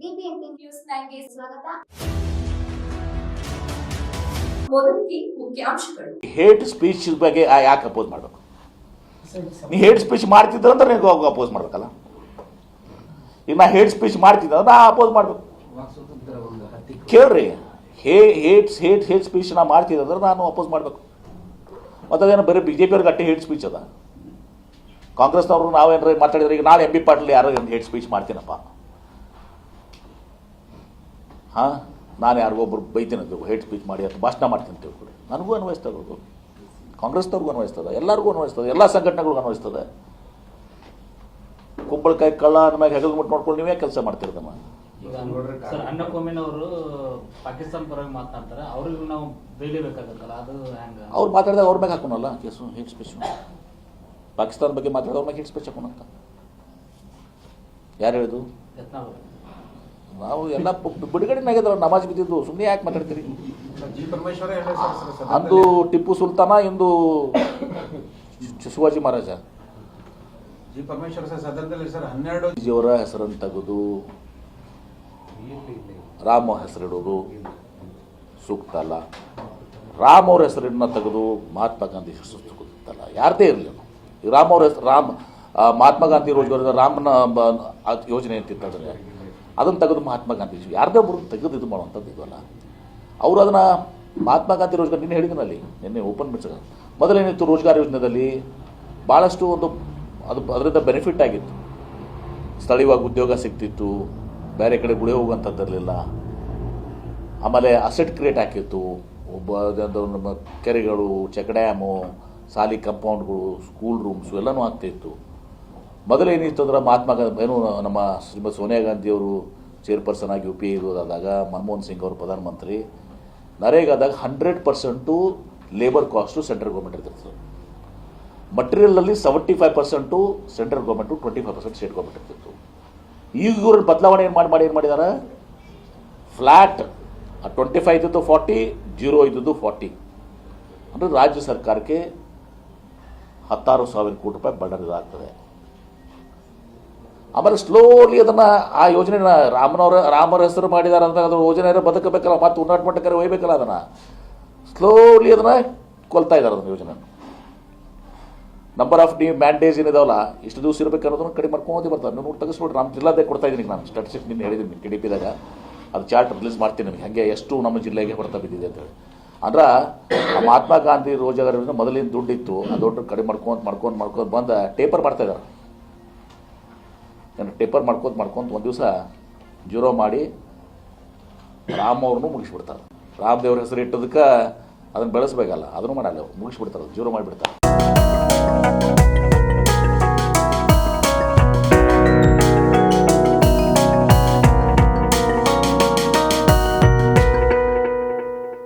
News ಸ್ವಾಗತ. Hate speech ಬಗ್ಗೆ ಯಾಕೆ ಅಪೋಸ್ ಮಾಡಬೇಕು? ನೀ ಹೇಟ್ ಸ್ಪೀಚ್ ಮಾಡ್ತಿದ್ರಂದ್ರೆ ನೀವು ಅಪೋಸ್ ಮಾಡ್ಬೇಕಲ್ಲ. ಈಗ ನಾ ಹೇಟ್ ಸ್ಪೀಚ್ ಮಾಡ್ತಿದ್ದೆ ಅಂದ್ರೆ ನಾ ಅಪೋಸ್ ಮಾಡ್ಬೇಕು. ಕೇಳ್ರಿ, ಹೇ ಹೇಟ್ ಹೇಟ್ ಹೇಟ್ ಸ್ಪೀಚ್ ನಾ ಮಾಡ್ತಿದ್ದೆ ಅಂದ್ರೆ ನಾನು ಅಪೋಸ್ ಮಾಡಬೇಕು. ಮತ್ತು ಅದೇನು ಬರೀ ಬಿ ಜೆ ಪಿಯವ್ರಿಗೆ ಅಟ್ಟೆ ಹೇಟ್ ಸ್ಪೀಚ್ ಅದ. ಕಾಂಗ್ರೆಸ್ನವ್ರು ನಾವೇನಾರ ಮಾತಾಡಿದ್ರೆ ಈಗ ನಾಳೆ ಎಂ ಬಿ ಪಾಟೀಲ್ ಯಾರು ಹೇಟ್ ಸ್ಪೀಚ್ ಮಾಡ್ತೀನಪ್ಪ? ಹಾಂ ನಾನು ಯಾರಿಗೊಬ್ರು ಬೈತೀನಿ ಹೇಟ್ ಸ್ಪೀಚ್ ಮಾಡಿ ಅಥವಾ ಭಾಷಣ ಮಾಡ್ತೀನಿ ತಿಳ್ಕೊಡಿ ನನಗೂ ಅನ್ವಯಿಸ್ತದೆ ಅದು. ಕಾಂಗ್ರೆಸ್ನವ್ರಿಗೂ ಅನ್ವಯಿಸ್ತದೆ ಎಲ್ಲರಿಗೂ ಅನ್ವಯಿಸ್ತದೆ ಎಲ್ಲ ಸಂಘಟನೆಗಳಿಗೂ ಅನ್ವಯಿಸ್ತದೆ. ಕುಂಬಳಕಾಯಿ ಕಳ್ಳ ನಮಗೆ ಹೆಗಲು ಮುಟ್ಟು ನೋಡ್ಕೊಂಡು ನೀವೇ ಕೆಲಸ ಮಾಡ್ತಿರ್ದಮ್ಮ ಸರ್ ಅನ್ನಕೋಮಿನವರು ಪಾಕಿಸ್ತಾನ ಪರವಾಗಿ ಮಾತನಾಡ್ತಾರೆ ಅವ್ರಿಗೂ ನಾವು ಬೇಯಲೇಬೇಕಾಗತ್ತಲ್ಲ ಅದು ಹ್ಯಾಂಗ ಅವ್ರು ಮಾತಾಡಿದಾಗ ಅವ್ರ ಮ್ಯಾಗ ಹಾಕೋಣಲ್ಲ ಕೇಸು ಹೇಟ್ ಸ್ಪೀಚ್ ಪಾಕಿಸ್ತಾನ ಬಗ್ಗೆ ಮಾತಾಡಿದ ಅವ್ರ ಮ್ಯಾಗ ಹೇಟ್ ಸ್ಪೀಚ್ ಹಾಕೋಣಂತ ಯಾರು ಹೇಳಿದು ನಾವು ಎಲ್ಲ ಬಿಡುಗಡೆನಾಗಿದ್ರು ನಮಾಜ್ ಬಿದ್ದಿದ್ದು. ಸುಮ್ಮನೆ ಯಾಕೆ ಮಾತಾಡ್ತೀರಿ? ಅಂದು ಟಿಪ್ಪು ಸುಲ್ತಾನ ಇಂದು ಶಿವಾಜಿ ಮಹಾರಾಜ. ಜಿಯವರ ಹೆಸರನ್ನು ತೆಗೆದು ರಾಮ ಹೆಸರಿಡೋದು. ಸೂಕ್ತ ಅಲ್ಲ. ರಾಮ್ ಅವ್ರ ಹೆಸರನ್ನ ತೆಗೆದು ಮಹಾತ್ಮ ಗಾಂಧಿ ಹೆಸರು ಯಾರದೇ ಇರಲಿ ರಾಮ ಅವ್ರ ಹೆಸರು ರಾಮ್ ಮಹಾತ್ಮ ಗಾಂಧಿ ರೋಜ್ಗಾರ ರಾಮನ ಯೋಜನೆ ಅಂತಿತ್ತಂದ್ರೆ ಅದನ್ನು ತೆಗೆದು ಮಹಾತ್ಮ ಗಾಂಧಿ ಯಾರದೇ ಒಬ್ಬರು ತೆಗೆದು ಇದು ಮಾಡುವಂಥದ್ದು ಇದಲ್ಲ. ಅವರು ಅದನ್ನು ಮಹಾತ್ಮ ಗಾಂಧಿ ರೋಜ್ಗಾರ್, ನಿನ್ನೆ ಹೇಳಿದ್ನಲ್ಲಿ ನಿನ್ನೆ ಓಪನ್ ಮಿಟ್ಸ್ ಮೊದಲೇನಿತ್ತು ರೋಜ್ಗಾರ್ ಯೋಜನೆಯಲ್ಲಿ ಭಾಳಷ್ಟು ಒಂದು ಅದು ಅದರಿಂದ ಬೆನಿಫಿಟ್ ಆಗಿತ್ತು. ಸ್ಥಳೀಯವಾಗಿ ಉದ್ಯೋಗ ಸಿಗ್ತಿತ್ತು, ಬೇರೆ ಕಡೆ ಗುಳೆ ಹೋಗುವಂಥದ್ದಿರಲಿಲ್ಲ ಆಮೇಲೆ ಅಸೆಟ್ ಕ್ರಿಯೇಟ್ ಆಕಿತ್ತು ಒಬ್ಬ ನಮ್ಮ ಕೆರೆಗಳು ಚೆಕ್ ಡ್ಯಾಮು ಸಾಲಿ ಕಂಪೌಂಡ್ಗಳು ಸ್ಕೂಲ್ ರೂಮ್ಸು ಎಲ್ಲನೂ ಆಗ್ತಾಯಿತ್ತು ಮೊದಲೇನಿತ್ತು ಅಂದ್ರೆ ಮಹಾತ್ಮ ಗಾಂಧಿ, ಏನು, ನಮ್ಮ ಶ್ರೀಮತಿ ಸೋನಿಯಾ ಗಾಂಧಿಯವರು ಚೇರ್ಪರ್ಸನ್ ಆಗಿ ಯು ಪಿ ಇರೋದಾದಾಗ ಮನಮೋಹನ್ ಸಿಂಗ್ ಅವರು ಪ್ರಧಾನಮಂತ್ರಿ ನರೇಗಾದಾಗ hundred percent labour cost central government ಇರ್ತಿತ್ತು. ಮಟೀರಿಯಲಲ್ಲಿ seventy five percent central government twenty five percent state government ಇರ್ತಿತ್ತು. ಈಗ ಇವ್ರ ಬದಲಾವಣೆ ಏನು ಮಾಡಿ ಮಾಡಿ, ಏನು ಮಾಡಿದ್ದಾರೆ ಫ್ಲ್ಯಾಟ್ ಟ್ವೆಂಟಿ ಫೈವ್ ಇದ್ದದ್ದು ಫಾರ್ಟಿ ಜೀರೋ ಇದ್ದದ್ದು ಫಾರ್ಟಿ ಅಂದರೆ ರಾಜ್ಯ ಸರ್ಕಾರಕ್ಕೆ ಹತ್ತಾರು ಸಾವಿರ ಕೋಟಿ ರೂಪಾಯಿ ಬರ್ಡನ್ ಇದಾಗ್ತದೆ ಆಮೇಲೆ ಸ್ಲೋಲಿ ಅದನ್ನು ಆ ಯೋಜನೆನ ರಾಮನವರ, ರಾಮರ ಹೆಸರು ಮಾಡಿದಾರೆ ಅಂತ ಅದ್ರ ಯೋಜನೆ ಬದುಕಬೇಕಲ್ಲ, ಮತ್ತು ಉನ್ನಾಟ ಮಟ್ಟಕ್ಕೆ ಒಯ್ಬೇಕಲ್ಲ ಅದನ್ನು. ಸ್ಲೋಲಿ ಅದನ್ನು ಕೊಲ್ತಾ ಇದ್ದಾರೆ ಅದನ್ನು ಯೋಜನೆ. ನಂಬರ್ ಆಫ್ ನೀವು ಮ್ಯಾಂಡೇಜ್ ಏನಿದಾವಲ್ಲ, ಇಷ್ಟು ದಿವಸ ಇರಬೇಕು ಅನ್ನೋದನ್ನು ಕಡಿಮೆ ಮಾಡ್ಕೊಂಡು ಬರ್ತಾರೆ. ನೀವು ನೋಡಿ ತೆಗೆಸ್ಬಿಟ್ರೆ ನಮ್ಮ ಜಿಲ್ಲಾದೇ ಕೊಡ್ತಾ ಇದ್ದೀನಿ ನಾನು. ಸ್ಟಾಟಿಸ್ಟಿಕ್ಸ್ ನಿನ್ನೆ ಹೇಳಿದ್ದೀನಿ ಕೆ ಡಿ ಪಿದಾಗ ಅದು ಚಾರ್ಟ್ ರಿಲೀಸ್ ಮಾಡ್ತೀನಿ ನಿಮಗೆ. ಹಾಗೆ ಎಷ್ಟು ನಮ್ಮ ಜಿಲ್ಲೆಗೆ ಹೊಡ್ತಾ ಬಿದ್ದಿದೆ ಅಂತೇಳಿ ಅಂದ್ರೆ ಮಹಾತ್ಮ ಗಾಂಧಿ ರೋಜಗಾರ ಮೊದಲಿನ ದುಡ್ಡಿತ್ತು, ಆ ದುಡ್ಡು ಕಡಿಮೆ ಮಾಡ್ಕೊಂತ ಮಾಡ್ಕೊಂಡು ಮಾಡ್ಕೊಂಡು ಬಂದ ಟೇಪರ್ ಮಾಡ್ತಾ ಇದ್ದಾರೆ ನಾನು ಪೇಪರ್ ಮಾಡ್ಕೊತ ಮಾಡ್ಕೊತ ಒಂದು ದಿವಸ ಜೀರೋ ಮಾಡಿ ರಾಮ್ ಅವ್ರನ್ನೂ ಮುಗಿಸ್ಬಿಡ್ತಾರೆ. ರಾಮ್ ದೇವ್ರ ಹೆಸರು ಇಟ್ಟದಕ್ಕೆ ಅದನ್ನು ಬೆಳೆಸ್ಬೇಕಲ್ಲ, ಅದನ್ನು ಮಾಡಲ್ಲ ಮುಗಿಸ್ಬಿಡ್ತಾರೆ, ಜೀರೋ ಮಾಡಿಬಿಡ್ತಾರೆ.